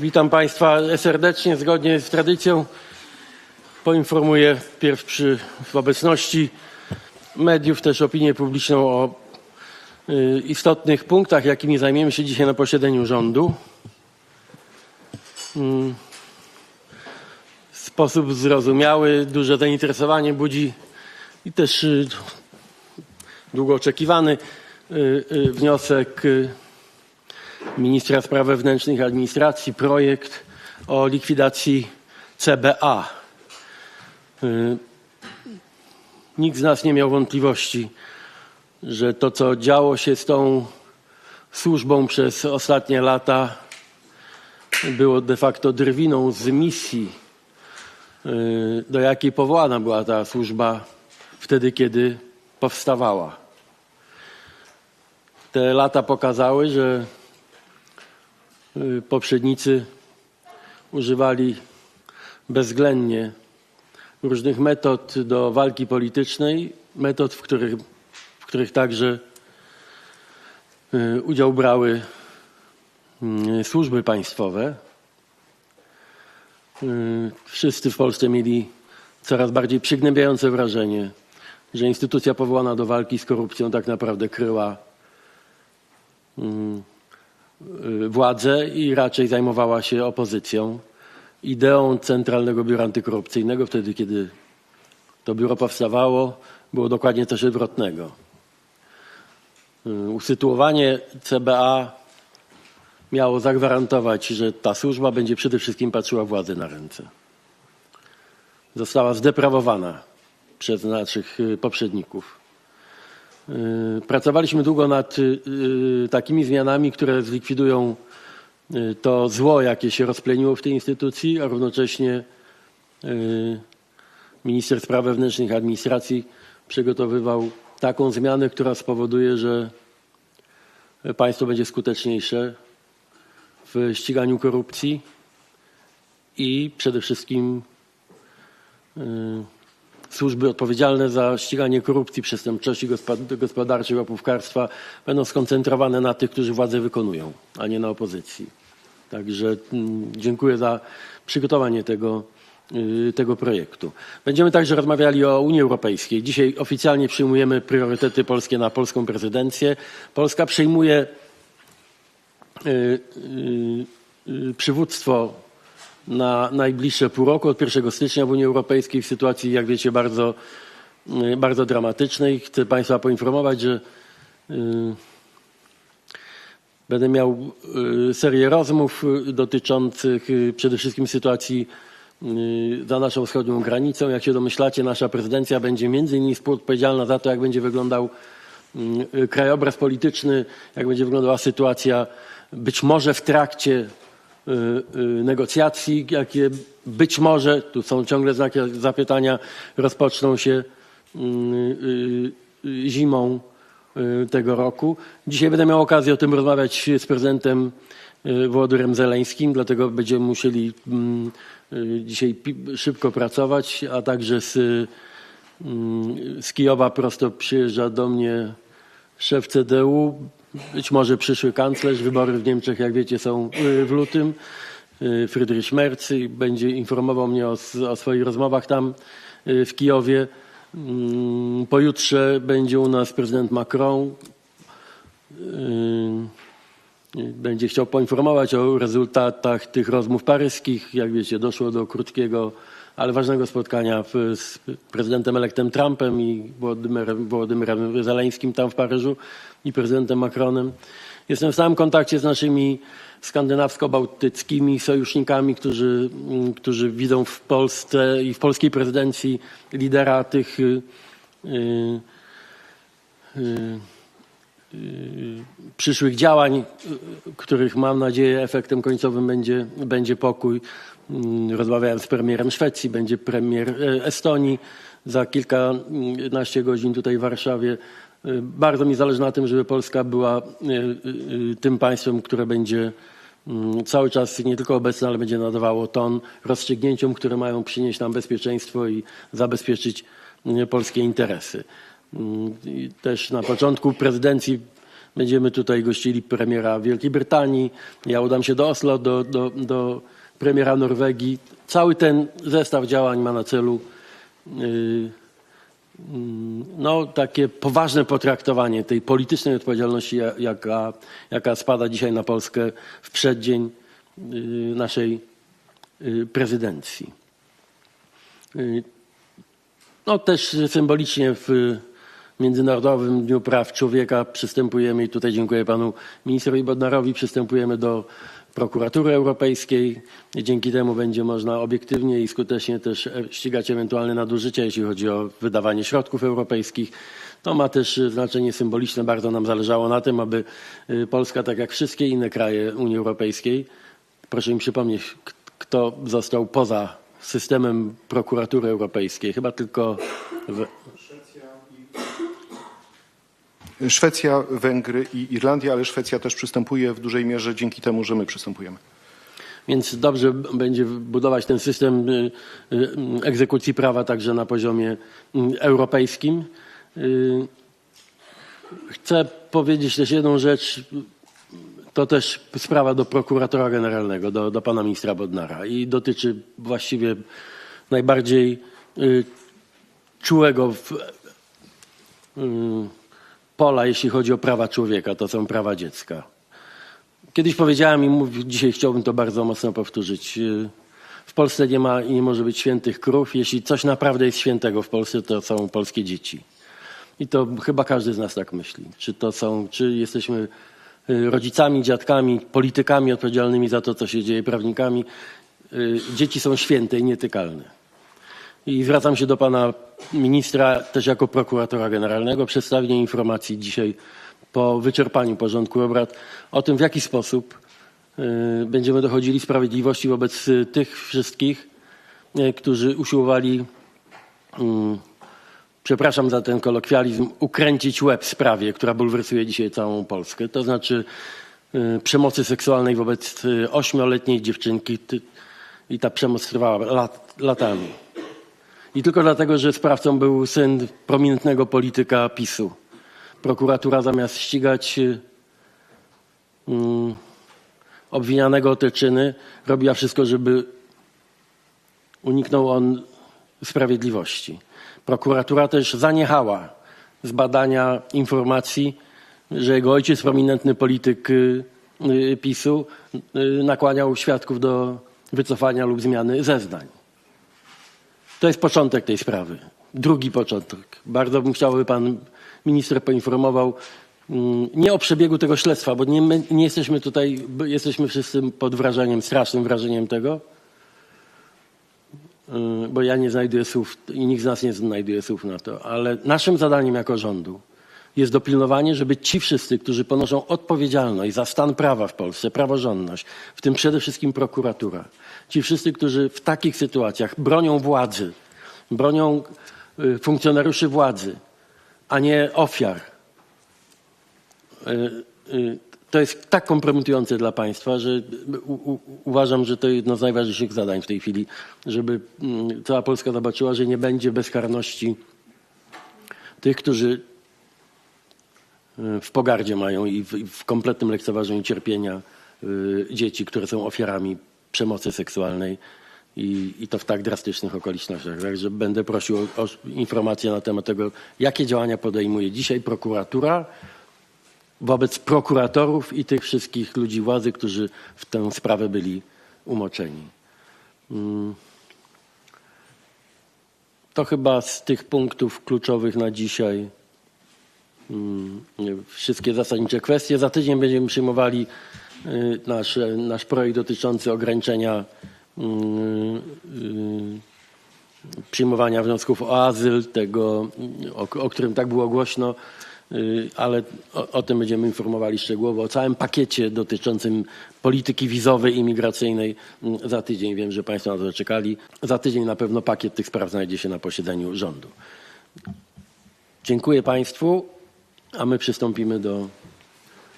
Witam Państwa serdecznie. Zgodnie z tradycją poinformuję pierw przy w obecności mediów też opinię publiczną o y, istotnych punktach, jakimi zajmiemy się dzisiaj na posiedzeniu rządu. W sposób zrozumiały, duże zainteresowanie budzi i też y, długo oczekiwany y, y, wniosek y, ministra spraw wewnętrznych i administracji projekt o likwidacji CBA. Y, Nikt z nas nie miał wątpliwości, że to, co działo się z tą służbą przez ostatnie lata, było de facto drwiną z misji, y, do jakiej powołana była ta służba wtedy, kiedy powstawała. Te lata pokazały, że poprzednicy używali bezwzględnie różnych metod do walki politycznej, metod, w których, w których także y, udział brały y, służby państwowe. Y, Wszyscy w Polsce mieli coraz bardziej przygnębiające wrażenie, że instytucja powołana do walki z korupcją tak naprawdę kryła y, władzę i raczej zajmowała się opozycją. Ideą Centralnego Biura Antykorupcyjnego, wtedy kiedy to biuro powstawało, było dokładnie coś odwrotnego. Y, Usytuowanie CBA miało zagwarantować, że ta służba będzie przede wszystkim patrzyła władzy na ręce. Została zdeprawowana przez naszych y, poprzedników. Y, Pracowaliśmy długo nad y, y, takimi zmianami, które zlikwidują to zło, jakie się rozpleniło w tej instytucji, a równocześnie minister spraw wewnętrznych i administracji przygotowywał taką zmianę, która spowoduje, że państwo będzie skuteczniejsze w ściganiu korupcji i przede wszystkim służby odpowiedzialne za ściganie korupcji, przestępczości gospod- gospodarczej, łapówkarstwa będą skoncentrowane na tych, którzy władzę wykonują, a nie na opozycji. Także mm, dziękuję za przygotowanie tego, y, tego projektu. Będziemy także rozmawiali o Unii Europejskiej. Dzisiaj oficjalnie przyjmujemy priorytety polskie na polską prezydencję. Polska przyjmuje y, y, przywództwo na najbliższe pół roku, od 1 stycznia w Unii Europejskiej w sytuacji, jak wiecie, bardzo, y, bardzo dramatycznej. Chcę Państwa poinformować, że y, będę miał y, serię rozmów dotyczących przede wszystkim sytuacji za naszą wschodnią granicą. Jak się domyślacie, nasza prezydencja będzie między innymi współodpowiedzialna za to, jak będzie wyglądał krajobraz polityczny, jak będzie wyglądała sytuacja być może w trakcie negocjacji, jakie być może, tu są ciągle znaki zapytania, rozpoczną się y, y, y, zimą y, tego roku. Dzisiaj będę miał okazję o tym rozmawiać z prezydentem y, Wołodymyrem Zeleńskim, dlatego będziemy musieli mm, y, dzisiaj szybko pracować, a także z, y, mm, z Kijowa prosto przyjeżdża do mnie szef CDU, być może przyszły kanclerz. Wybory w Niemczech, jak wiecie, są y, w lutym. Y, Friedrich Merz będzie informował mnie o, o swoich rozmowach tam y, w Kijowie. Mm, Pojutrze będzie u nas prezydent Macron. Będzie chciał poinformować o rezultatach tych rozmów paryskich. Jak wiecie, doszło do krótkiego, ale ważnego spotkania z prezydentem elektem Trumpem i Wołodymyrem, Wołodymyrem Zeleńskim tam w Paryżu i prezydentem Macronem. Jestem w stałym kontakcie z naszymi skandynawsko-bałtyckimi sojusznikami, którzy, mm, którzy widzą w Polsce i w polskiej prezydencji lidera tych y, y, y, przyszłych działań, y, których mam nadzieję efektem końcowym będzie, będzie pokój. Mm, Rozmawiałem z premierem Szwecji, będzie premier e, Estonii za kilkanaście godzin tutaj w Warszawie. Y, Bardzo mi zależy na tym, żeby Polska była y, y, y, tym państwem, które będzie mm, cały czas nie tylko obecne, ale będzie nadawało ton rozstrzygnięciom, które mają przynieść nam bezpieczeństwo i zabezpieczyć polskie interesy. Mm, Też na początku prezydencji Będziemy tutaj gościli premiera Wielkiej Brytanii. Ja udam się do Oslo, do, do, do premiera Norwegii. Cały ten zestaw działań ma na celu yy, no, takie poważne potraktowanie tej politycznej odpowiedzialności, ja- jaka, jaka spada dzisiaj na Polskę w przeddzień yy, naszej yy, prezydencji. No też symbolicznie w Międzynarodowym Dniu Praw Człowieka przystępujemy i tutaj dziękuję panu ministrowi Bodnarowi, przystępujemy do prokuratury europejskiej. Dzięki temu będzie można obiektywnie i skutecznie też ścigać ewentualne nadużycia, jeśli chodzi o wydawanie środków europejskich. To ma też znaczenie symboliczne. Bardzo nam zależało na tym, aby e, Polska, tak jak wszystkie inne kraje Unii Europejskiej, proszę mi przypomnieć, kto został poza systemem prokuratury europejskiej. Chyba tylko w, Szwecja, Węgry i Irlandia, ale Szwecja też przystępuje w dużej mierze dzięki temu, że my przystępujemy. Więc dobrze będzie budować ten system y, y, egzekucji prawa także na poziomie y, europejskim. Chcę powiedzieć też jedną rzecz. To też sprawa do prokuratora generalnego, do, do pana ministra Bodnara i dotyczy właściwie najbardziej czułego w, pola, jeśli chodzi o prawa człowieka. To są prawa dziecka. Kiedyś powiedziałem i mów, dzisiaj chciałbym to bardzo mocno powtórzyć. Yy, W Polsce nie ma i nie może być świętych krów. Jeśli coś naprawdę jest świętego w Polsce, to są polskie dzieci. I to chyba każdy z nas tak myśli. Czy to są, czy jesteśmy yy, rodzicami, dziadkami, politykami odpowiedzialnymi za to, co się dzieje, prawnikami. Yy, Dzieci są święte i nietykalne. I zwracam się do pana ministra też jako prokuratora generalnego. Przedstawienie informacji dzisiaj po wyczerpaniu porządku obrad o tym, w jaki sposób y, będziemy dochodzili sprawiedliwości wobec y, tych wszystkich, y, którzy usiłowali, przepraszam za ten kolokwializm, ukręcić łeb sprawie, która bulwersuje dzisiaj całą Polskę. To znaczy przemocy seksualnej wobec ośmioletniej dziewczynki i ta przemoc trwała lat, latami. I tylko dlatego, że sprawcą był syn prominentnego polityka PiSu. Prokuratura zamiast ścigać y, mm, obwinianego o te czyny, robiła wszystko, żeby uniknął on sprawiedliwości. Prokuratura też zaniechała z badania informacji, że jego ojciec, prominentny polityk y, y, PiSu, nakłaniał świadków do wycofania lub zmiany zeznań. To jest początek tej sprawy. Drugi początek. Bardzo bym chciał, aby pan minister poinformował mm, nie o przebiegu tego śledztwa, bo nie, nie jesteśmy tutaj, jesteśmy wszyscy pod wrażeniem, strasznym wrażeniem tego, y, bo ja nie znajduję słów i nikt z nas nie znajduje słów na to, ale naszym zadaniem jako rządu jest dopilnowanie, żeby ci wszyscy, którzy ponoszą odpowiedzialność za stan prawa w Polsce, praworządność, w tym przede wszystkim prokuratura, ci wszyscy, którzy w takich sytuacjach bronią władzy, bronią y, funkcjonariuszy władzy, a nie ofiar, y, y, to jest tak kompromitujące dla państwa, że uważam, że to jedno z najważniejszych zadań w tej chwili, żeby mm, cała Polska zobaczyła, że nie będzie bezkarności tych, którzy w pogardzie mają i w, w kompletnym lekceważeniu cierpienia y, dzieci, które są ofiarami przemocy seksualnej i, i to w tak drastycznych okolicznościach. Także będę prosił o, o informacje na temat tego, jakie działania podejmuje dzisiaj prokuratura wobec prokuratorów i tych wszystkich ludzi władzy, którzy w tę sprawę byli umoczeni. Mm. To chyba z tych punktów kluczowych na dzisiaj wszystkie zasadnicze kwestie. Za tydzień będziemy przyjmowali y, nasz, nasz projekt dotyczący ograniczenia y, y, przyjmowania wniosków o azyl, tego, o, o którym tak było głośno, ale o, o tym będziemy informowali szczegółowo, o całym pakiecie dotyczącym polityki wizowej i migracyjnej y, za tydzień. Wiem, że Państwo na to czekali. Za tydzień na pewno pakiet tych spraw znajdzie się na posiedzeniu rządu. Dziękuję Państwu, a my przystąpimy do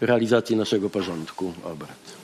realizacji naszego porządku obrad.